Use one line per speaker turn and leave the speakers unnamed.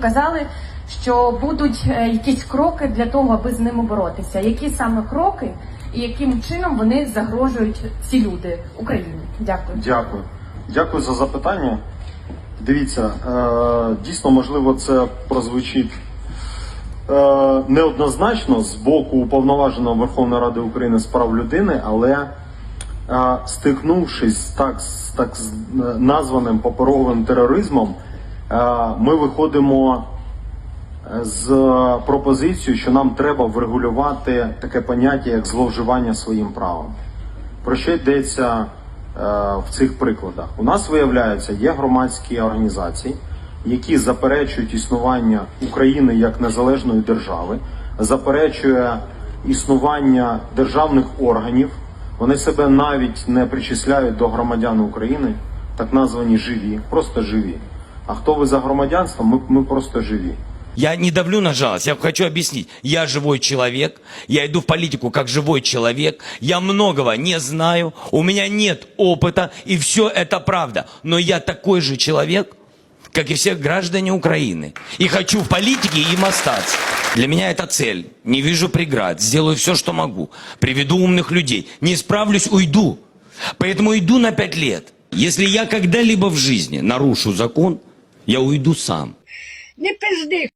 Казали, що будуть е, якісь кроки для того, аби з ними боротися. Які саме кроки і яким чином вони загрожують ці люди Україні? Дякую.
Дякую. Дякую за запитання. Дивіться, е, дійсно, можливо, це прозвучить е, неоднозначно з боку уповноваженого Верховної Ради України з прав людини, але стикнувшись так, з так з- названим паперовим тероризмом, ми виходимо з пропозицією, що нам треба врегулювати таке поняття, як зловживання своїм правом. Про що йдеться е, в цих прикладах? У нас виявляється, є громадські організації, які заперечують існування України як незалежної держави, заперечує існування державних органів. Вони себе навіть не причисляють до громадян України, так названі живі, просто живі. А хто ви за громадянством? Ми, ми просто живі.
Я не давлю на жалость, я хочу объяснить. Я живой человек, я иду в политику как живой человек, я многого не знаю, у меня нет опыта, и все это правда. Но я такой же человек, как и все граждане Украины. И хочу в политике им остаться. Для меня это цель. Не вижу преград. Сделаю все, что могу. Приведу умных людей. Не справлюсь, уйду. Поэтому иду на пять лет. Если я когда-либо в жизни нарушу закон, я уйду сам.
Не пизди,